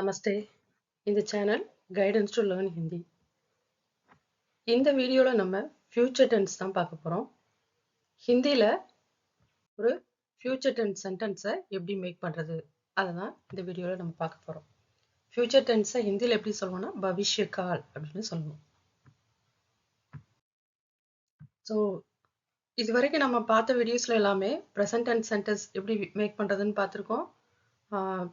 நமஸ்தே. இந்த channel guidance to learn Hindi. இந்த வீடியோவில் நம்ம ஃபியூச்சர் டென்ஸ் தான் பார்க்க போகிறோம் ஹிந்தியில் ஒரு ஃபியூச்சர் டென்ஸ் சென்டென்ஸை எப்படி மேக் பண்ணுறது அதை தான் இந்த வீடியோவில் நம்ம பார்க்க போகிறோம் ஃபியூச்சர் டென்ஸை ஹிந்தியில் எப்படி சொல்லுவோம்னா பவிஷ்ய கால் அப்படின்னு சொல்லுவோம் ஸோ இது வரைக்கும் நம்ம பார்த்த வீடியோஸில் எல்லாமே ப்ரெசன்ட் அண்ட் சென்டென்ஸ் எப்படி மேக் பண்ணுறதுன்னு பார்த்துருக்கோம்.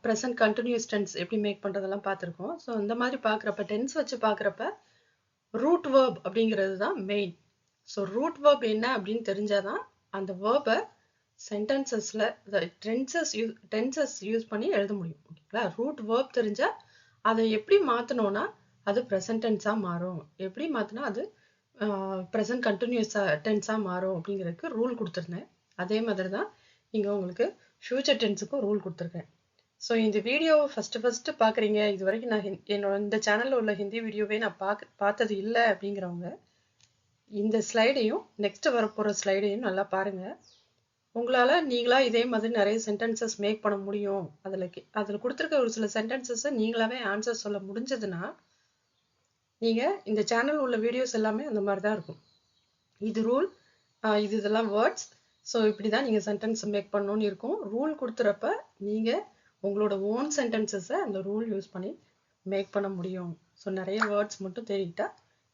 ப்ரெசன்ட் கண்டினியூஸ் டென்ஸ் எப்படி மேக் பண்ணுறதெல்லாம் பார்த்துருக்கோம். ஸோ இந்த மாதிரி பார்க்குறப்ப டென்ஸ் வச்சு பார்க்குறப்ப ரூட் வேர்ப் அப்படிங்கிறது தான் மெயின் ஸோ ரூட் வேர்ப் என்ன அப்படின்னு தெரிஞ்சால் தான் அந்த வேர்பை சென்டென்சஸில் டென்சஸ் யூஸ் டென்சஸ் யூஸ் பண்ணி எழுத முடியும். ஓகேங்களா? ரூட் வேர்ப் தெரிஞ்சால் அதை எப்படி மாற்றணும்னா அது ப்ரெசன்ட் டென்ஸாக மாறும். எப்படி மாற்றினா அது ப்ரெசன்ட் கண்டினியூஸாக டென்ஸாக மாறும் அப்படிங்கிறதுக்கு ரூல் கொடுத்துருந்தேன். அதே மாதிரி தான் இங்கே உங்களுக்கு ஃப்யூச்சர் டென்ஸுக்கும் ரூல் கொடுத்துருக்கேன். ஸோ இந்த வீடியோ ஃபஸ்ட்டு ஃபஸ்ட்டு பார்க்குறீங்க. இது வரைக்கும் நான் என்னோட இந்த சேனலில் உள்ள ஹிந்தி வீடியோவே நான் பார்க்க பார்த்தது இல்லை அப்படிங்கிறவங்க இந்த ஸ்லைடையும் நெக்ஸ்ட்டு வரப்போகிற ஸ்லைடையும் நல்லா பாருங்கள் உங்களால் நீங்களாக இதே மாதிரி நிறைய சென்டென்சஸ் மேக் பண்ண முடியும். அதில் அதில் கொடுத்துருக்க ஒரு சில சென்டென்சஸை நீங்களாகவே ஆன்சர் சொல்ல முடிஞ்சதுன்னா நீங்கள் இந்த சேனல் உள்ள வீடியோஸ் எல்லாமே அந்த மாதிரி தான் இருக்கும். இது ரூல் இது இதெல்லாம் வேர்ட்ஸ் ஸோ இப்படி தான் நீங்கள் சென்டென்ஸ் மேக் பண்ணணும்னு இருக்கும். ரூல் கொடுத்துறப்ப நீங்கள் உங்களோட ஓன் சென்டென்சஸை அந்த ரூல் யூஸ் பண்ணி மேக் பண்ண முடியும். ஸோ நிறைய வேர்ட்ஸ் மட்டும் தெரிவிட்டா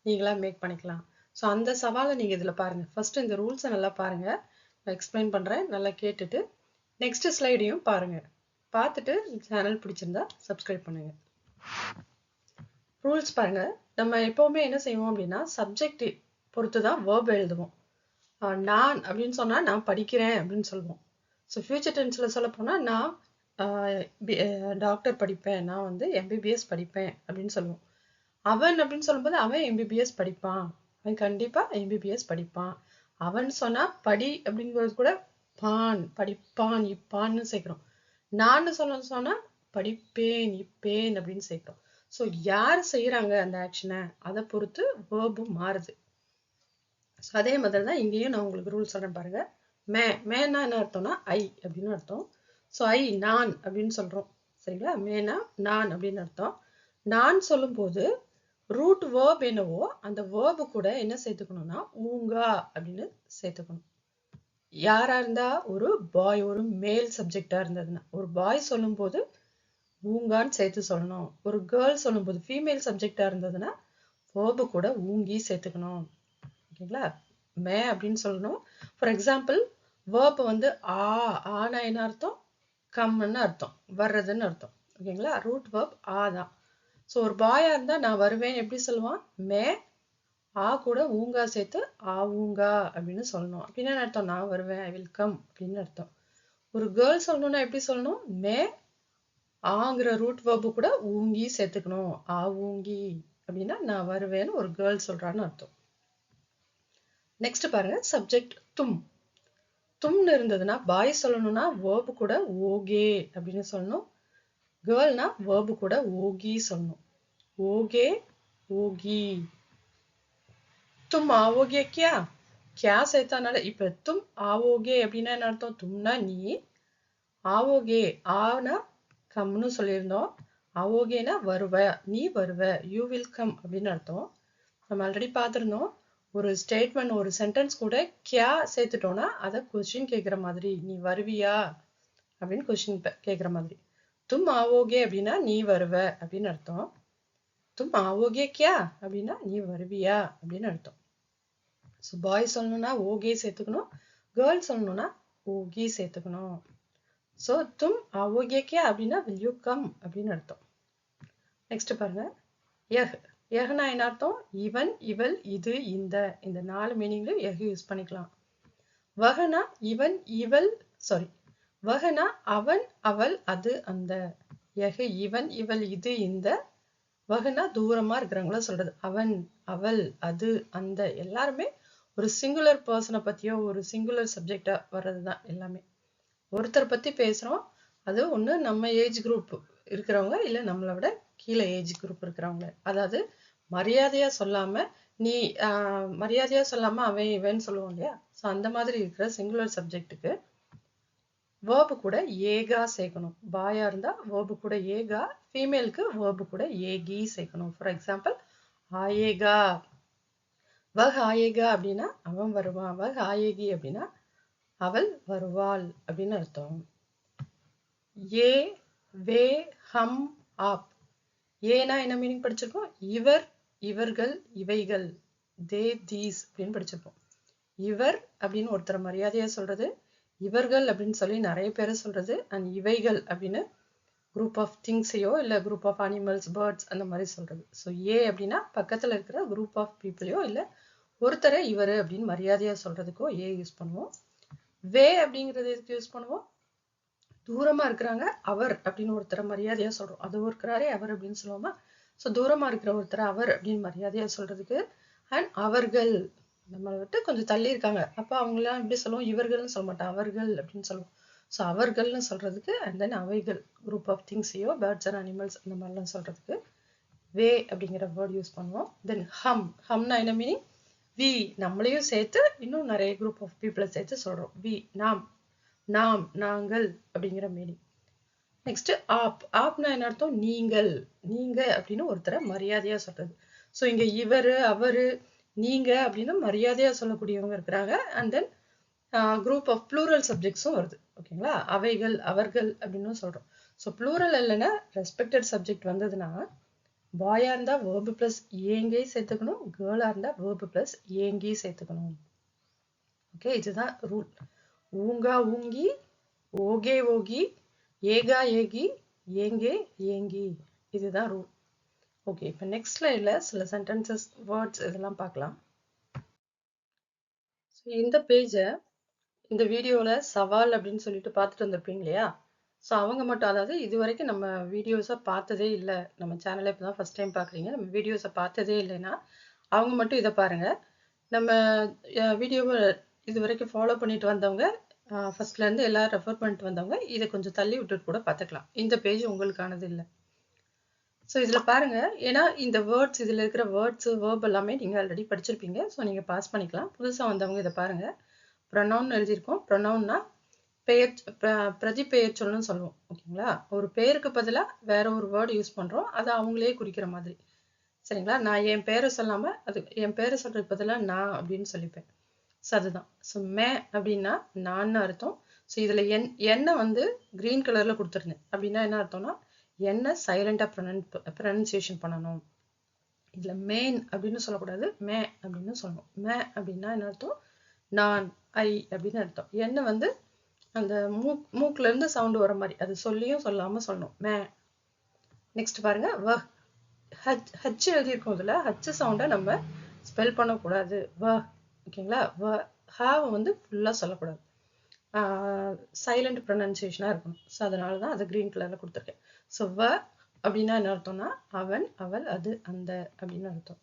நீங்களாக மேக் பண்ணிக்கலாம். ஸோ அந்த சவாலை நீங்கள் இதில் பாருங்கள் ஃபஸ்ட்டு இந்த ரூல்ஸை நல்லா பாருங்கள் நான் எக்ஸ்பிளைன் பண்ணுறேன் நல்லா கேட்டுட்டு நெக்ஸ்ட் ஸ்லைடையும் பாருங்கள் பார்த்துட்டு சேனல் பிடிச்சிருந்தா சப்ஸ்கிரைப் பண்ணுங்கள் ரூல்ஸ் பாருங்கள் நம்ம எப்போவுமே என்ன செய்வோம் அப்படின்னா சப்ஜெக்ட் பொறுத்து தான் வேர்ப் எழுதுவோம். நான் அப்படின்னு சொன்னால் நான் படிக்கிறேன் அப்படின்னு சொல்லுவோம் ஸோ ஃபியூச்சர் டென்ஸில் சொல்ல போனால் நான் டாக்டர் படிப்பேன். நான் வந்து எம்பிபிஎஸ் படிப்பேன் அப்படின்னு சொல்லுவோம். அவன் அப்படின்னு சொல்லும்போது அவன் எம்பிபிஎஸ் படிப்பான். அவன் கண்டிப்பாக எம்பிபிஎஸ் படிப்பான். அவன் சொன்னால் படி அப்படிங்கிறது கூட பான் படிப்பான் இப்பான்னு சேர்க்குறோம். நான் சொல்ல சொன்னால் படிப்பேன் இப்பேன் அப்படின்னு சேர்க்குறோம். ஸோ யார் செய்கிறாங்க அந்த ஆக்ஷனை அதை பொறுத்து வேர்பும் மாறுது. ஸோ அதே மாதிரி தான் இங்கேயும் நான் உங்களுக்கு ரூல் சொல்கிறேன் பாருங்க. மே மேனா என்ன அர்த்தம்னா ஐ அப்படின்னு அர்த்தம். ஸோ ஐ நான் அப்படின்னு சொல்கிறோம் சரிங்களா? மேனா நான் அப்படின்னு அர்த்தம். நான் சொல்லும்போது ரூட் வேர்ப் என்னவோ அந்த வேர்பு கூட என்ன சேர்த்துக்கணும்னா ஊங்கா அப்படின்னு சேர்த்துக்கணும். யாரா இருந்தா ஒரு பாய் ஒரு மேல் சப்ஜெக்டா இருந்ததுன்னா ஒரு பாய் சொல்லும்போது ஊங்கான்னு சேர்த்து சொல்லணும். ஒரு கேர்ள் சொல்லும்போது ஃபீமேல் சப்ஜெக்டா இருந்ததுன்னா வேர்பு கூட ஊங்கி சேர்த்துக்கணும். ஓகேங்களா? மே அப்படின்னு சொல்லணும். ஃபார் எக்ஸாம்பிள் வேர்ப் வந்து ஆ ஆனா என்ன அர்த்தம்? கம்முன்னு அர்த்தம் வர்றதுன்னு அர்த்தம். ஓகேங்களா ரூட் வேர்ப் ஆ தான். ஸோ ஒரு பாயாக இருந்தால் நான் வருவேன் எப்படி சொல்லுவான்? மே ஆ கூட ஊங்கா சேர்த்து ஆ ஊங்கா அப்படின்னு சொல்லணும். அப்படின்னு அர்த்தம்? நான் வருவேன் ஐ வில் கம் அப்படின்னு அர்த்தம். ஒரு கேர்ள் சொல்லணும்னா எப்படி சொல்லணும்? மே ஆங்கிற ரூட் வேர்பு கூட ஊங்கி சேர்த்துக்கணும். ஆ ஊங்கி அப்படின்னா நான் வருவேன்னு ஒரு கேர்ள் சொல்றான்னு அர்த்தம். நெக்ஸ்ட் பாருங்க சப்ஜெக்ட் தும் தும்னு இருந்ததுன்னா பாய் சொல்லணும்னா வேர்பு கூட ஓகே அப்படின்னு சொல்லணும். கேர்ள்னா வேர்பு கூட ஓகி சொல்லணும். ஓகே ஓகி. தும் ஆவோகே கியா? கியா சேர்த்தானால இப்ப தும் ஆவோகே அப்படின்னா என்ன அர்த்தம்? தும்னா நீ ஆவோகே ஆனா கம்னு சொல்லியிருந்தோம். ஆவோகேனா வருவ. நீ வருவ. யூ வில் கம் அப்படின்னு அர்த்தம். நம்ம ஆல்ரெடி பார்த்துருந்தோம். ஒரு ஸ்டேட்மெண்ட் ஒரு சென்டென்ஸ் கூட கியா சேர்த்துட்டோன்னா அதை கொஸ்டின் கேட்குற மாதிரி நீ வருவியா? அப்படின்னு கொஸ்டின் கேட்குற மாதிரி. தும் ஆவோகே அப்படின்னா நீ வருவ அப்படின்னு அர்த்தம். தும் ஆவோகே கியா அப்படின்னா நீ வருவியா? அப்படின்னு அர்த்தம். ஸோ பாய் சொல்லணும்னா ஓகே சேர்த்துக்கணும். கேர்ள் சொல்லணும்னா ஓகி சேர்த்துக்கணும். ஸோ தும் ஆவோகே கியா அப்படின்னா வில் யூ கம் அப்படின்னு அர்த்தம். நெக்ஸ்ட் பாருங்க. யஹ். யஹ்னா என்ன அர்த்தம்? இவன் இவள் இது இந்த. இந்த நாலு மீனிங்ல யஹ் யூஸ் பண்ணிக்கலாம். வகனா இவன் இவள் சாரி வகனா அவன் அவள் அது அந்த. யஹ இவன் இவள் இது இந்த. வகனா தூரமா இருக்கிறவங்கள சொல்றது. அவன் அவள் அது அந்த. எல்லாருமே ஒரு சிங்குலர் பர்சனை பத்தியோ ஒரு சிங்குலர் சப்ஜெக்டா வர்றதுதான் எல்லாமே. ஒருத்தர் பத்தி பேசுறோம். அது ஒண்ணு நம்ம ஏஜ் குரூப் இருக்கிறவங்க இல்ல நம்மளை விட கீழே ஏஜ் குரூப் இருக்கிறவங்க. அதாவது மரியாதையா சொல்லாம நீ மரியாதையா சொல்லாம அவன் இவன் சொல்லுவோம் இல்லையா? ஸோ அந்த மாதிரி இருக்கிற சிங்குலர் சப்ஜெக்ட்டுக்கு வேர்பு கூட ஏகா சேர்க்கணும். பாயா இருந்தா வேர்பு கூட ஏகா ஃபீமேலுக்கு வேர்பு கூட ஏகி சேர்க்கணும். ஃபார் எக்ஸாம்பிள் ஆயேகா வஹ் ஆயேகா அப்படின்னா அவன் வருவான். வஹ் ஆயேகி அப்படின்னா அவள் வருவாள் அப்படின்னு அர்த்தம். ஏ வே ஹம் ஆப். ஏனா என்ன மீனிங் படிச்சிருக்கோம்? இவர் இவர்கள் இவைகள் தே தீஸ் அப்படின்னு படிச்சிருப்போம். இவர் அப்படின்னு ஒருத்தர் மரியாதையா சொல்றது இவர்கள் அப்படின்னு சொல்லி நிறைய பேரை சொல்றது அண்ட் இவைகள் அப்படின்னு குரூப் ஆஃப் திங்ஸையோ இல்லை குரூப் ஆஃப் அனிமல்ஸ் பேர்ட்ஸ் அந்த மாதிரி சொல்றது. ஸோ ஏ அப்படின்னா பக்கத்தில் இருக்கிற குரூப் ஆஃப் பீப்புளையோ இல்லை ஒருத்தரை இவர் அப்படின்னு மரியாதையா சொல்றதுக்கோ ஏ யூஸ் பண்ணுவோம். வே அப்படிங்கிறது எதுக்கு யூஸ் பண்ணுவோம்? தூரமா இருக்கிறாங்க அவர் அப்படின்னு ஒருத்தரை மரியாதையா சொல்றோம். அது இருக்கிறாரே அவர் அப்படின்னு சொல்லுவோமா? ஸோ தூரமாக இருக்கிற ஒருத்தர் அவர் அப்படின்னு மரியாதையாக சொல்றதுக்கு அண்ட் அவர்கள் நம்ம விட்டு கொஞ்சம் தள்ளி இருக்காங்க. அப்போ அவங்களாம் எப்படி சொல்லுவோம்? இவர்கள்னு சொல்ல மாட்டோம் அவர்கள் அப்படின்னு சொல்லுவோம். ஸோ அவர்கள்னு சொல்றதுக்கு அண்ட் தென் அவைகள் குரூப் ஆஃப் திங்ஸையோ பேர்ட்ஸ் அண்ட் அனிமல்ஸ் அந்த மாதிரிலாம் சொல்றதுக்கு வே அப்படிங்கிற வேர்ட் யூஸ் பண்ணுவோம். தென் ஹம் ஹம்னா என்ன மீனிங் வி நம்மளையும் சேர்த்து இன்னும் நிறைய குரூப் ஆஃப் பீப்புளை சேர்த்து சொல்றோம். வி நாம் நாம் நாங்கள் அப்படிங்கிற மீனிங் நெக்ஸ்ட் ஆப் ஆப்னா என்ன அர்த்தம்? நீங்கள் நீங்க அப்படின்னு ஒருத்தரை மரியாதையா சொல்றது. ஸோ இங்க இவரு அவரு நீங்க அப்படின்னு மரியாதையா சொல்லக்கூடியவங்க இருக்கிறாங்க. And then group of plural சப்ஜெக்ட்ஸும் வருது. ஓகேங்களா அவைகள் அவர்கள் அப்படின்னு சொல்றோம். ஸோ ப்ளூரல் இல்லைன்னா ரெஸ்பெக்டட் சப்ஜெக்ட் வந்ததுன்னா பாயா இருந்தா வேர்பு பிளஸ் ஏங்கே சேர்த்துக்கணும். கேர்ளா இருந்தா வேர்பு பிளஸ் ஏங்கி சேர்த்துக்கணும். ஓகே இதுதான் ரூல் ஊங்கா ஊங்கி ஓகே ஓகி ஏகா ஏகி ஏங்கே ஏங்கி. இதுதான் ரூல் ஓகே இப்போ நெக்ஸ்ட் ஸ்லைடில் சில சென்டென்சஸ் வேர்ட்ஸ் இதெல்லாம் பார்க்கலாம். ஸோ இந்த பேஜை இந்த வீடியோவில் சவால் அப்படின்னு சொல்லிட்டு பார்த்துட்டு வந்திருப்பீங்க இல்லையா? ஸோ அவங்க மட்டும் அதாவது இது வரைக்கும் நம்ம வீடியோஸை பார்த்ததே இல்லை. நம்ம சேனலை இப்போ தான் ஃபஸ்ட் டைம் பார்க்குறீங்க. நம்ம வீடியோஸை பார்த்ததே இல்லைன்னா அவங்க மட்டும் இதை பாருங்கள் நம்ம வீடியோவை இது வரைக்கும் ஃபாலோ பண்ணிட்டு வந்தவங்க ஃபர்ஸ்ட்லேருந்து எல்லாம் ரெஃபர் பண்ணிட்டு வந்தவங்க இதை கொஞ்சம் தள்ளி விட்டுட்டு கூட பார்த்துக்கலாம். இந்த பேஜ் உங்களுக்கானது இல்லை. ஸோ இதில் பாருங்கள் ஏன்னா இந்த வேர்ட்ஸ் இதில் இருக்கிற வேர்ட்ஸு வேர்ப் எல்லாமே நீங்கள் ஆல்ரெடி படிச்சிருப்பீங்க. ஸோ நீங்கள் பாஸ் பண்ணிக்கலாம். புதுசாக வந்தவங்க இதை பாருங்கள் ப்ரொனவுன் எழுதியிருக்கோம். ப்ரொனவுன்னா பெயர் பிரதி பெயர் சொல்லணும்னு சொல்லுவோம். ஓகேங்களா? ஒரு பெயருக்கு பதிலாக வேற ஒரு வேர்டு யூஸ் பண்ணுறோம் அதை அவங்களே குறிக்கிற மாதிரி. சரிங்களா? நான் என் பேரை சொல்லாமல் அது என் பேரை சொல்கிறதுக்கு பதிலாக நான் அப்படின்னு சொல்லிப்பேன். ஸோ அதுதான். ஸோ மே அப்படின்னா நான் அர்த்தம். ஸோ இதில் என் எண்ணெய் வந்து க்ரீன் கலரில் கொடுத்துருந்தேன் அப்படின்னா என்ன அர்த்தம்னா எண்ணெய் சைலண்டாக ப்ரொனன் ப்ரொனன்சியேஷன் பண்ணணும். இதில் மேன் அப்படின்னு சொல்லக்கூடாது. மே அப்படின்னு சொல்லணும். மே அப்படின்னா என்ன அர்த்தம்? நான் ஐ அப்படின்னு அர்த்தம். எண்ணெய் வந்து அந்த மூக் மூக்கிலேருந்து சவுண்டு வர மாதிரி. அது சொல்லியும் சொல்லாமல் சொல்லணும். மே. நெக்ஸ்ட் பாருங்க. வ ஹச் ஹச் எழுதியிருக்கோம் இதில். ஹச் சவுண்டை நம்ம ஸ்பெல் பண்ணக்கூடாது. வ. ஓகேங்களா? வ ஹாவை வந்து ஃபுல்லாக சொல்லக்கூடாது. சைலண்ட் ப்ரொனன்சியேஷனாக இருக்கணும். ஸோ அதனால தான் அதை க்ரீன் கலரில் கொடுத்துருக்கேன். ஸோ வ அப்படின்னா என்ன அர்த்தம்னா அவன் அவள் அது அந்த அப்படின்னு அர்த்தம்.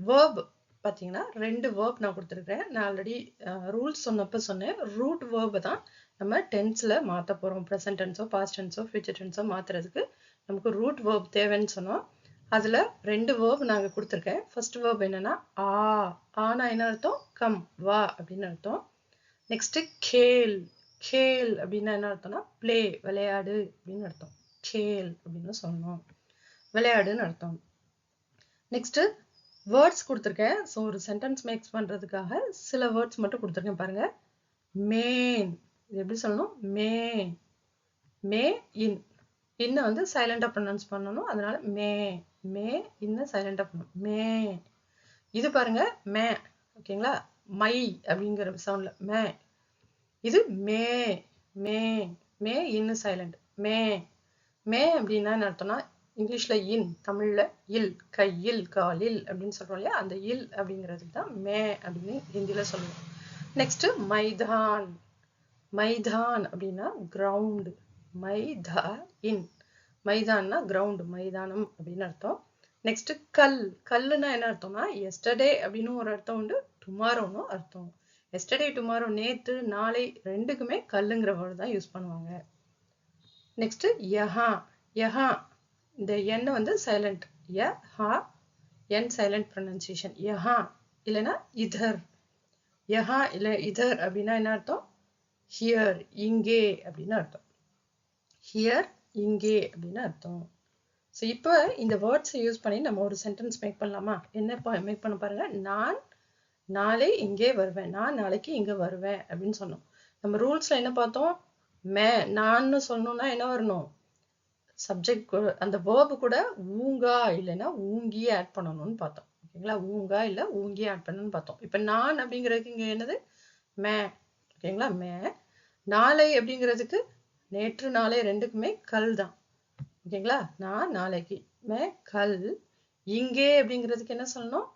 வேர்ப் பார்த்தீங்கன்னா ரெண்டு வேர்ப் நான் கொடுத்துருக்கேன் நான் ஆல்ரெடி ரூல்ஸ் சொன்னப்போ சொன்னேன். ரூட் வேர்பை தான் நம்ம டென்ஸில் மாற்ற போகிறோம் ப்ரெசன்ட் டென்ஸோ பாஸ்ட் டென்ஸோ ஃபியூச்சர் டென்ஸோ மாற்றுறதுக்கு நமக்கு ரூட் வேர்ப் தேவைன்னு சொன்னோம். அதில் ரெண்டு வேர்ப் நாங்கள் கொடுத்துருக்கேன். ஃபர்ஸ்ட் வேர்ப் என்னென்னா ஆ. ஆனா என்ன அர்த்தம்? கம் வா அப்படின்னு அர்த்தம். நெக்ஸ்ட்டு கேல் கேல் அப்படின்னா என்ன அர்த்தம்னா ப்ளே விளையாடு அப்படின்னு அர்த்தம். கேல் அப்படின்னு சொல்லணும். விளையாடுன்னு அர்த்தம். நெக்ஸ்ட்டு வேர்ட்ஸ் கொடுத்துருக்கேன். ஸோ ஒரு சென்டென்ஸ் மேக்ஸ் பண்ணுறதுக்காக சில வேர்ட்ஸ் மட்டும் கொடுத்துருக்கேன் பாருங்கள் மேன் இது எப்படி சொல்லணும்? மே மே இன் இன்ன வந்து சைலண்டாக ப்ரொனவுன்ஸ் பண்ணணும்? அதனால மே மே இன்ன சைலண்டாக பண்ணணும் மே. இது பாருங்க மே. ஓகேங்களா? மை அப்படிங்கிற சவுண்ட்ல மே. இது மே மே மே இன்னு சைலண்ட் மே. மே அப்படின்னா என்ன அர்த்தம்னா இங்கிலீஷ்ல இன் தமிழ்ல இல் கையில் காலில் அப்படின்னு சொல்றோம் இல்லையா? அந்த இல் அப்படிங்கிறதுக்கு தான் மே அப்படின்னு ஹிந்தியில சொல்லுவோம். நெக்ஸ்ட் மைதான். மைதான் அப்படின்னா கிரவுண்டு மைதா இன். மைதான்னா கிரவுண்டு மைதானம் அப்படின்னு அர்த்தம். நெக்ஸ்ட் கல். கல்லுன்னா என்ன அர்த்தம்னா எஸ்டர்டே அப்படின்னு ஒரு அர்த்தம் உண்டு டுமாரோன்னு அர்த்தம். எஸ்டர்டே டுமாரோ நேத்து நாளை ரெண்டுக்குமே கல்லுங்கிற வேர்டு தான் யூஸ் பண்ணுவாங்க. நெக்ஸ்ட் யஹா. யஹா. இந்த என் வந்து சைலண்ட் ய ஹா என் சைலண்ட் ப்ரொனன்சியேஷன் யஹா. இல்லைன்னா இதர். யஹா இல்லை இதர் அப்படின்னா என்ன அர்த்தம்? ஹியர் இங்கே அப்படின்னு அர்த்தம். ஹியர் இங்கே அப்படின்னு அர்த்தம். ஸோ இப்போ இந்த வேர்ட்ஸை யூஸ் பண்ணி நம்ம ஒரு சென்டென்ஸ் மேக் பண்ணலாமா? என்ன மேக் பண்ண பாருங்க. நான் நாளை இங்கே வருவேன். நான் நாளைக்கு இங்கே வருவேன் அப்படின்னு சொன்னோம். நம்ம ரூல்ஸில் என்ன பார்த்தோம்? மே நான்னு சொன்னோம்னா என்ன வரணும்? சப்ஜெக்ட் அந்த வேர்பு கூட ஊங்கா இல்லைன்னா ஊங்கியே ஆட் பண்ணணும்னு பார்த்தோம். ஓகேங்களா ஊங்கா இல்லை ஊங்கியே ஆட் பண்ணணும்னு பார்த்தோம். இப்போ நான் அப்படிங்கிறதுக்கு இங்கே என்னது? மே. ஓகேங்களா மே. நாளை அப்படிங்கிறதுக்கு நேற்று நாளை ரெண்டுக்குமே கல் தான். ஓகேங்களா? நான் நாளைக்கு. மே கல். இங்கே அப்படிங்கிறதுக்கு என்ன சொல்லணும்?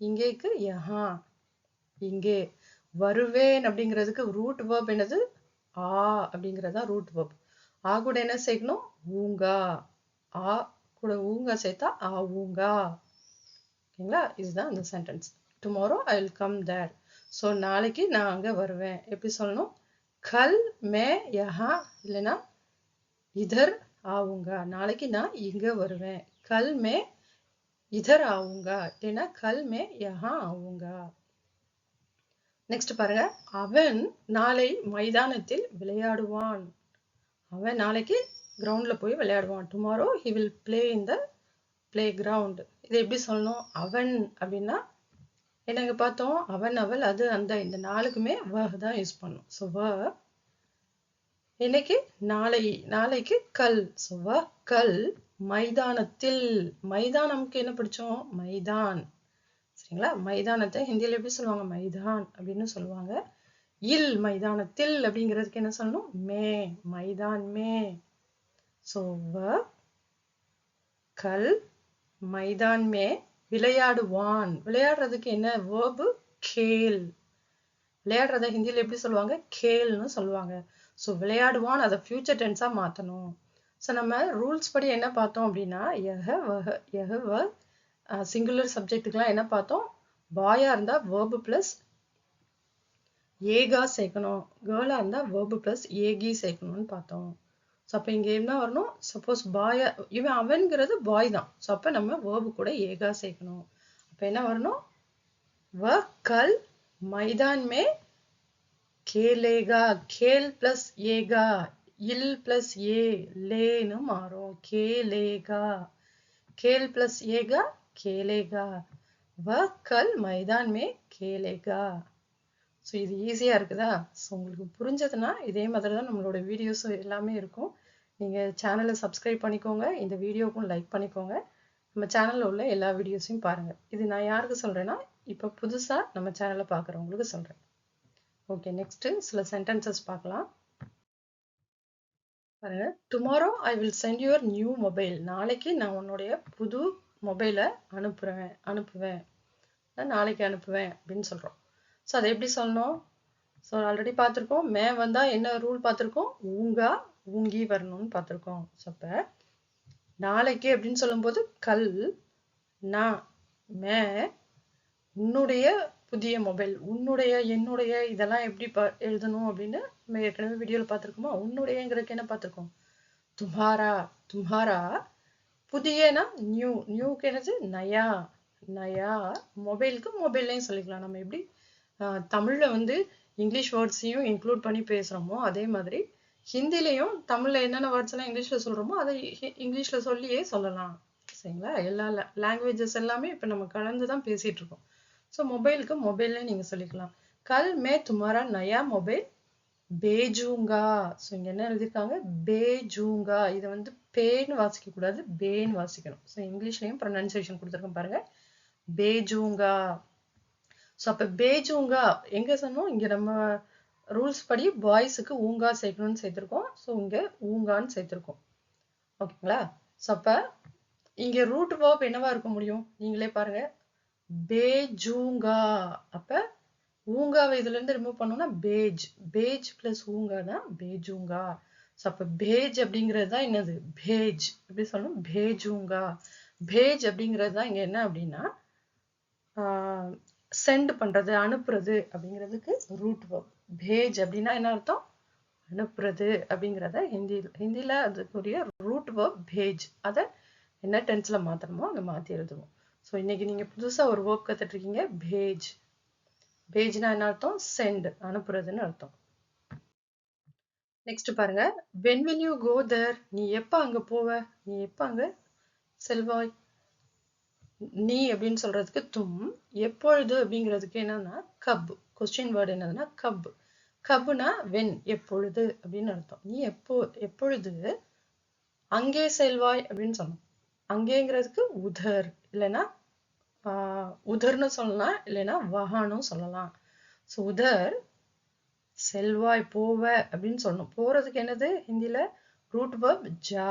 இங்கேக்கு யஹா. இங்கே. வருவேன் அப்படிங்கிறதுக்கு ரூட் வேர்ப் என்னது? ஆ அப்படிங்கிறது தான் ரூட் வேர்ப் ஆ கூட என்ன சேர்க்கணும்? ஊங்கா. ஆ கூட ஊங்கா சேர்த்தா ஆ ஊங்கா. ஓகேங்களா? இதுதான் அந்த sentence tomorrow I will come there so நாளைக்கு நான் அங்கே வருவேன். எப்படி சொல்லணும்? கல் மே யஹா இல்லைன்னா இதர் ஆவுங்க. நாளைக்கு நான் இங்க வருவேன். கல் மே இதர் ஆவுங்க. இல்லைன்னா கல் மே யஹா ஆவுங்க. நெக்ஸ்ட் பாருங்க. அவன் நாளை மைதானத்தில் விளையாடுவான். அவன் நாளைக்கு கிரவுண்ட்ல போய் விளையாடுவான். Tomorrow he will play in the play ground இதை எப்படி சொல்லணும்? அவன் அப்படின்னா என்னங்க பார்த்தோம்? அவன் அவள் அது அந்த இந்த நாளுக்குமே வ தான் யூஸ் பண்ணும். ஸோ வ இன்னைக்கு நாளை நாளைக்கு கல். ஸோ வ கல் மைதானத்தில். மைதானம்க்கு என்ன பிடிச்சோம்? மைதான். சரிங்களா? மைதானத்தை ஹிந்தியில் எப்படி சொல்லுவாங்க? மைதான் அப்படின்னு சொல்லுவாங்க. இல் மைதானத்தில் அப்படிங்கிறதுக்கு என்ன சொல்லணும்? மே. மைதான் மே. ஸோ வ கல் மைதான் மே. விளையாடுவான். விளையாடுறதுக்கு என்ன வேர்பு கேல் விளையாடுறத ஹிந்தியில் எப்படி சொல்லுவாங்க? கேல்னு சொல்லுவாங்க. ஸோ விளையாடுவான் அதை ஃபியூச்சர் டென்ஸாக மாற்றணும் ஸோ நம்ம ரூல்ஸ் படி என்ன பார்த்தோம் அப்படின்னா எஹ வஹ எஹ வ சிங்குலர் சப்ஜெக்ட்டுக்கெலாம் என்ன பார்த்தோம்? பாயாக இருந்தால் வேர்பு ப்ளஸ் ஏகா சேர்க்கணும். கேர்ளாக இருந்தால் வேர்பு ப்ளஸ் ஏகி சேர்க்கணும்னு பார்த்தோம். ஸோ அப்போ இங்கே என்ன வரணும்? சப்போஸ் பாய இவன் அவன்கிறது பாய் தான். ஸோ அப்போ நம்ம வேர்பு கூட ஏகா சேர்க்கணும். அப்போ என்ன வரணும்? வ கல் மைதான் மே கேலேகா. கேல் பிளஸ் ஏகா. இல் பிளஸ் ஏ. லேன்னு மாறும். கேலேகா. கேல் பிளஸ் ஏகா கேலேகா. வ கல் மைதான் மே கேலேகா. ஸோ இது ஈஸியாக இருக்குதா? ஸோ உங்களுக்கு புரிஞ்சதுன்னா இதே மாதிரி தான் நம்மளோட வீடியோஸும் எல்லாமே இருக்கும். நீங்கள் சேனலை சப்ஸ்கிரைப் பண்ணிக்கோங்க. இந்த வீடியோக்கும் லைக் பண்ணிக்கோங்க. நம்ம சேனலில் உள்ள எல்லா வீடியோஸையும் பாருங்கள் இது நான் யாருக்கு சொல்கிறேன்னா இப்போ புதுசாக நம்ம சேனலை பார்க்குறவங்களுக்கு சொல்கிறேன் ஓகே நெக்ஸ்ட்டு சில சென்டென்சஸ் பார்க்கலாம். பாருங்க. Tomorrow I will send your new mobile நாளைக்கு நான் உன்னுடைய புது மொபைலை அனுப்புகிறேன் அனுப்புவேன். நாளைக்கு அனுப்புவேன் அப்படின்னு சொல்கிறோம் ஸோ அதை எப்படி சொல்லணும்? ஸோ ஆல்ரெடி பார்த்துருக்கோம். மே வந்தால் என்ன ரூல் பார்த்துருக்கோம்? ஊங்கா ஊங்கி வரணும்னு பார்த்துருக்கோம். ஸோ நாளைக்கு அப்படின்னு சொல்லும்போது கல் நான் மே உன்னுடைய புதிய மொபைல் உன்னுடைய என்னுடைய இதெல்லாம் எப்படி ப எழுதணும் அப்படின்னு நம்ம ஏற்கனவே வீடியோவில் பார்த்துருக்கோமா? உன்னுடையங்கிறதுக்கு என்ன பார்த்துருக்கோம்? துமாரா துமாரா புதியனா நியூ நியூக்கு என்னது? நயா நயா மொபைலுக்கு மொபைல்லையும் சொல்லிக்கலாம். நம்ம எப்படி தமிழில் வந்து இங்கிலீஷ் வேர்ட்ஸையும் இன்க்ளூட் பண்ணி பேசுகிறோமோ அதே மாதிரி ஹிந்திலையும் தமிழில் என்னென்ன வேர்ட்ஸ் எல்லாம் இங்கிலீஷில் சொல்கிறோமோ அதை இங்கிலீஷில் சொல்லியே சொல்லலாம். சரிங்களா? எல்லா லாங்குவேஜஸ் எல்லாமே இப்போ நம்ம கலந்து தான் பேசிகிட்டு இருக்கோம் ஸோ மொபைலுக்கு மொபைல்லே நீங்கள் சொல்லிக்கலாம். கல் மே துமாரா நயா மொபைல் பேஜூங்கா. ஸோ இங்கே என்ன எழுதியிருக்காங்க? பேஜூங்கா. இதை வந்து பேன்னு வாசிக்க கூடாது பேன்னு வாசிக்கணும். ஸோ இங்கிலீஷ்லையும் ப்ரொனன்சியேஷன் கொடுத்துருக்கோம் பாருங்க. பேஜூங்கா. ஸோ அப்போ பேஜூங்கா எங்கே சொன்னோம்? இங்கே நம்ம ரூல்ஸ் படி பாய்ஸுக்கு ஊங்கா சேர்க்கணும்னு சேர்த்துருக்கோம். ஸோ இங்கே ஊங்கான்னு சேர்த்துருக்கோம். ஓகேங்களா? ஸோ அப்போ இங்கே ரூட் வேர்ப் என்னவா இருக்க முடியும்? நீங்களே பாருங்க. பேஜூங்கா. அப்போ ஊங்காவை இதுலேருந்து ரிமூவ் பண்ணோம்னா பேஜ். பேஜ் ப்ளஸ் ஊங்கானா பேஜூங்கா. ஸோ அப்போ பேஜ் அப்படிங்கிறது தான் என்னது? பேஜ். எப்படி சொல்லணும்? பேஜூங்கா. பேஜ் அப்படிங்கிறது தான் இங்கே என்ன அப்படின்னா சென்ட் பண்ணுறது அனுப்புறது அப்படிங்கிறதுக்கு ரூட் வேர்ப் பேஜ் அப்படின்னா என்ன அர்த்தம்? அனுப்புறது அப்படிங்கிறத ஹிந்தி ஹிந்தியில் அதுக்குரிய ரூட் வேர்ப் பேஜ். அதை என்ன டென்ஸில் மாற்றணுமோ அதை மாற்றி எழுதுவோம் ஸோ இன்னைக்கு நீங்கள் புதுசாக ஒரு வேர்ப் கற்றுட்ருக்கீங்க பேஜ். பேஜ்னா என்ன அர்த்தம்? சென்ட் அனுப்புறதுன்னு அர்த்தம். நெக்ஸ்ட் பாருங்க. When will you go there நீ எப்ப அங்க போவ? நீ எப்ப அங்க செல்வாய்? நீ அப்படின்னு சொல்றதுக்கு தும் எப்பொழுது அப்படிங்கிறதுக்கு என்னன்னா கப். கொஸ்டின் வேர்டு என்னதுன்னா கப் கப்னா வென் எப்பொழுது அப்படின்னு அர்த்தம். நீ எப்போ எப்பொழுது அங்கே செல்வாய் அப்படின்னு சொன்னோம். அங்கேங்கிறதுக்கு உதர் இல்லைன்னா ஆஹ் உதர்னு சொல்லலாம் இல்லைன்னா வகானும் சொல்லலாம். ஸோ உதர் செல்வாய் போவ அப்படின்னு சொன்னோம். போறதுக்கு என்னது ஹிந்தில ரூட் பப் ஜா.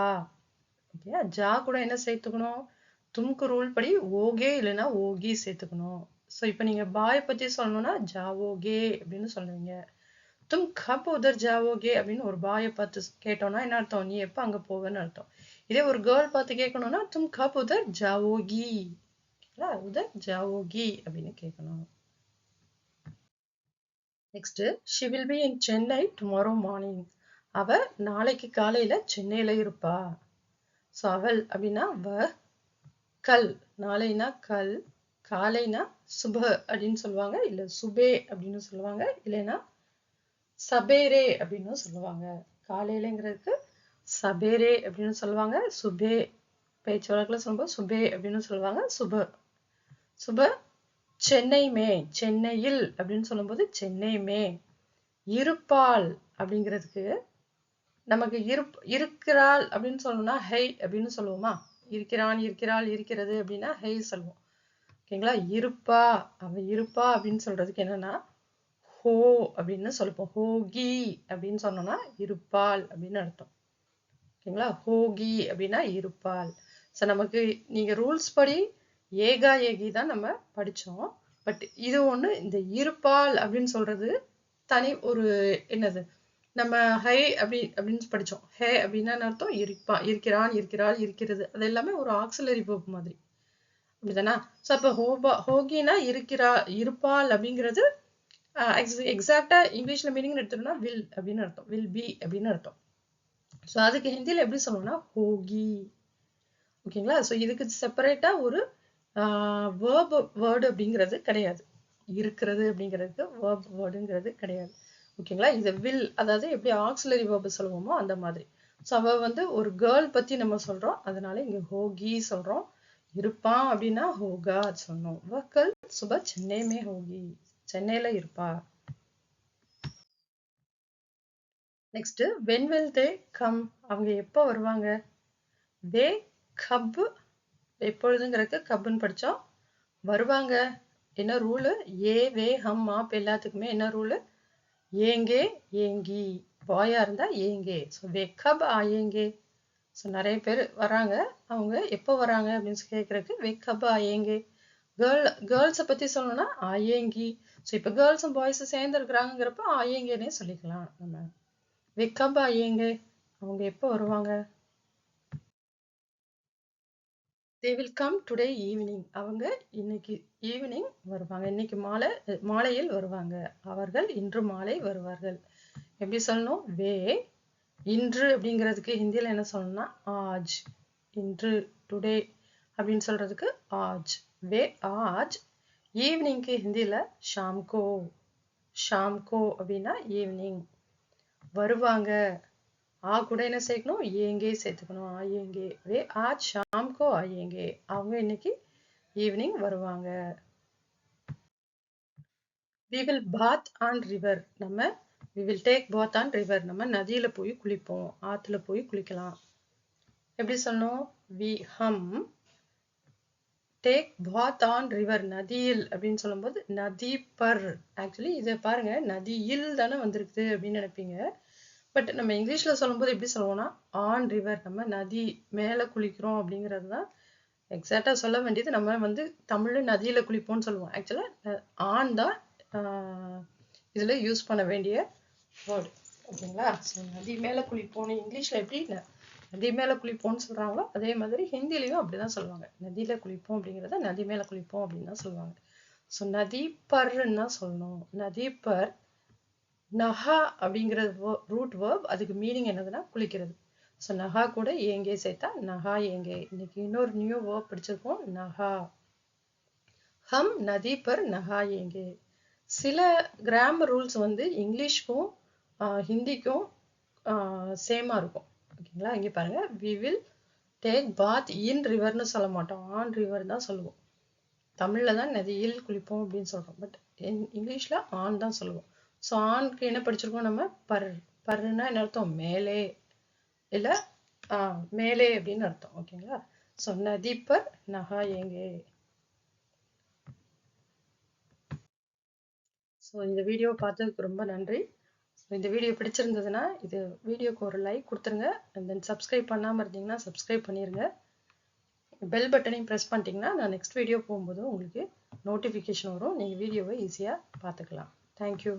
ஓகே ஜா கூட என்ன சேர்த்துக்கணும்? தும்க்கு ரூல் படி ஓகே இல்லைன்னா ஓகி சேர்த்துக்கணும். ஸோ இப்போ நீங்க பாய் பத்தி சொல்லணும்னா ஜாவோகே அப்படின்னு சொல்லுவீங்க. தும் கப் உதர் ஜாவோகே அப்படின்னு ஒரு பாயை பார்த்து கேட்டோம்னா என்ன அர்த்தம்? நீ எப்போ அங்க போவேன்னு அர்த்தம். இதே ஒரு கேர்ள் பார்த்து கேட்கணும்னா தும் கப் உதர் ஜாவோகி. உதர் ஜாவோகி அப்படின்னு கேட்கணும். Next she will be in Chennai tomorrow morning அவ நாளைக்கு காலையில சென்னையில இருப்பா. ஸோ அவள் அப்படின்னா வ கல். நாளைனா கல் காலைனா சுப அப்படின்னு சொல்லுவாங்க இல்ல சுபே அப்படின்னு சொல்லுவாங்க இல்லைன்னா சபேரே அப்படின்னு சொல்லுவாங்க. காலையிலங்கிறதுக்கு சபேரே அப்படின்னு சொல்லுவாங்க சுபே பேச்சு வழக்கில் சொல்லும்போது சுபே அப்படின்னு சொல்லுவாங்க சுப. சுப சென்னை மே சென்னையில் அப்படின்னு சொல்லும்போது சென்னை மே. இருப்பால் அப்படிங்கிறதுக்கு நமக்கு இருப் இருக்கிறாள் அப்படின்னு சொல்லணும்னா ஹை அப்படின்னு சொல்லுவோமா? இருக்கிறான் இருக்கிறாள் இருக்கிறது அப்படின்னா ஹெய் சொல்லுவோம். ஓகேங்களா? இருப்பா அவ இருப்பா அப்படின்னு சொல்றதுக்கு என்னன்னா ஹோ அப்படின்னு சொல்லுவோம் ஹோகி அப்படின்னு சொன்னோம்னா இருப்பாள் அப்படின்னு அர்த்தம். ஓகேங்களா? ஹோகி அப்படின்னா இருப்பாள். ஸோ நமக்கு நீங்க ரூல்ஸ் படி ஏகா ஏகி தான் நம்ம படித்தோம் பட் இது ஒன்று இந்த இருப்பாள் அப்படின்னு சொல்றது தனி ஒரு என்னது? நம்ம ஹை அப்படி அப்படின்னு படித்தோம் ஹே அப்படின்னா என்ன அர்த்தம்? இருப்பா இருக்கிறான் இருக்கிறாள் இருக்கிறது. அது எல்லாமே ஒரு ஆக்சிலரி verb மாதிரி. அப்படிதானா ஸோ அப்போ ஹோபா ஹோகினா இருக்கிறா இருப்பாள் அப்படிங்கிறது எக்ஸாக்டா இங்கிலீஷ்ல மீனிங் எடுத்தோம்னா வில் அப்படின்னு அர்த்தம். வில் பி அப்படின்னு அர்த்தம். ஸோ அதுக்கு ஹிந்தியில் எப்படி சொல்லணும்னா ஹோகி. ஓகேங்களா? ஸோ இதுக்கு செப்பரேட்டா ஒரு வேர்ப் வேர்டு அப்படிங்கிறது கிடையாது. இருக்கிறது அப்படிங்கிறதுக்கு வேர்ப் வேர்டுங்கிறது கிடையாது. ஓகேங்களா? இந்த வில் அதாவது எப்படி ஆக்சிலரி வேர்பு சொல்லுவோமோ அந்த மாதிரி. ஸோ அவ வந்து ஒரு கேர்ள் பத்தி நம்ம சொல்றோம். அதனால இங்க ஹோகி சொல்றோம். இருப்பான் அப்படின்னா ஹோகா சொன்னோம். வக்கல் சுப சென்னையுமே ஹோகி. சென்னையில இருப்பா. Next when will they come அவங்க எப்போ வருவாங்க? தே கப் எப்பொழுதுங்கிறதுக்கு கப்புன்னு படிச்சோம். வருவாங்க. என்ன ரூலு? ஏ வே ஹம் ஆப் எல்லாத்துக்குமே என்ன ரூலு? ஏங்கே ஏங்கி. பாயா இருந்தா ஏங்கே. ஸோ வே கப் ஆயேங்கே ஸோ நிறைய பேர் வராங்க. அவங்க எப்போ வராங்க அப்படின்னு கேட்கறதுக்கு வே கப் கேர்ள் கேர்ள்ஸை பத்தி சொல்லணும்னா ஆயேங்கி ஸோ இப்போ கேர்ள்ஸும் பாய்ஸும் சேர்ந்துருக்குறாங்கிறப்ப ஆயேங்கன்னே சொல்லிக்கலாம் நம்ம. வே கப் அவங்க எப்போ வருவாங்க? They will come today evening அவங்க இன்னைக்கு ஈவினிங் வருவாங்க. இன்னைக்கு மாலை மாலையில் வருவாங்க. அவர்கள் இன்று மாலை வருவார்கள். எப்படி சொல்லணும்? வே இன்று அப்படிங்கிறதுக்கு ஹிந்தியில் என்ன சொல்லணும்னா ஆஜ். இன்று டுடே அப்படின்னு சொல்றதுக்கு ஆஜ். வே ஆஜ். ஈவினிங்க்கு ஹிந்தியில் ஷாம்கோ. ஷாம்கோ அப்படின்னா ஈவினிங். வருவாங்க. ஆ கூட என்ன சேர்க்கணும்? ஏங்கே சேர்த்துக்கணும். ஆ ஏங்கே. வே ஆஜ் ஷாம்கோ ஆயேங்கே அவங்க இன்னைக்கு ஈவினிங் வருவாங்க. We will path on river நம்ம we will take path on river நம்ம நதியில் போய் குளிப்போம். ஆற்றுல போய் குளிக்கலாம். எப்படி சொல்லணும்? We hmm take path on river நதியில் அப்படின்னு சொல்லும்போது நதி பர் ஆக்சுவலி இதை பாருங்க. நதியில் தானே வந்திருக்குது அப்படின்னு நினைப்பீங்க. பட் நம்ம இங்கிலீஷில் சொல்லும்போது எப்படி சொல்லுவோம்னா ஆன் ரிவர் நம்ம நதி மேலே குளிக்கிறோம் அப்படிங்கிறது தான் எக்ஸாக்டாக சொல்ல வேண்டியது. நம்ம வந்து தமிழ் நதியில் குளிப்போம்னு சொல்லுவோம். ஆக்சுவலாக ஆன் தான் இதில் யூஸ் பண்ண வேண்டிய வேர்டு ஓகேங்களா? ஸோ நதி மேலே குளிப்போன்னு இங்கிலீஷில் எப்படி? இல்லை நதி மேலே குளிப்போம்னு சொல்றாங்களோ அதே மாதிரி ஹிந்திலையும் அப்படிதான் சொல்லுவாங்க. நதியில குளிப்போம் அப்படிங்கிறத நதி மேலே குளிப்போம் அப்படின்னு தான் சொல்லுவாங்க. ஸோ நதி பர்ன்னு தான் சொல்லணும். நதி பர் நஹா அப்படிங்கிறது ரூட் வேர்ப் அதுக்கு மீனிங் என்னதுன்னா குளிக்கிறது. ஸோ நஹா கூட ஏங்கே சேர்த்தா நஹா ஏங்கே. இன்னைக்கு இன்னொரு நியூ வேர்ப் படிச்சிருக்கோம் நஹா. ஹம் நதி பர் நஹா ஏங்கே. சில கிராமர் ரூல்ஸ் வந்து இங்கிலீஷ்க்கும் ஹிந்திக்கும் சேமாக இருக்கும். ஓகேங்களா? இங்கே பாருங்க. We will take bath in ரிவர்னு சொல்ல மாட்டோம். ஆன் ரிவர் தான் சொல்லுவோம். தமிழில் தான் நதியில் குளிப்போம் அப்படின்னு சொல்கிறோம் பட் இங்கிலீஷில் ஆன் தான் சொல்லுவோம். ஸோ ஆண்க்கு என்ன படிச்சிருக்கோம் நம்ம? பர் பர்னா என்ன அர்த்தம்? மேலே. இல்லை மேலே அப்படின்னு அர்த்தம். ஓகேங்களா? ஸோ நதி பர் நகா எங்கே ஸோ இந்த வீடியோ பார்த்ததுக்கு ரொம்ப நன்றி. இந்த வீடியோ பிடிச்சிருந்ததுன்னா இது வீடியோக்கு ஒரு லைக் கொடுத்துருங்க. அண்ட் தென் சப்ஸ்கிரைப் பண்ணாமல் இருந்தீங்கன்னா சப்ஸ்கிரைப் பண்ணிடுங்க பெல் பட்டனையும் ப்ரெஸ் பண்ணிட்டீங்கன்னா நான் நெக்ஸ்ட் வீடியோ போகும்போது உங்களுக்கு நோட்டிஃபிகேஷன் வரும். நீங்கள் வீடியோவை ஈஸியாக பார்த்துக்கலாம். தேங்க்யூ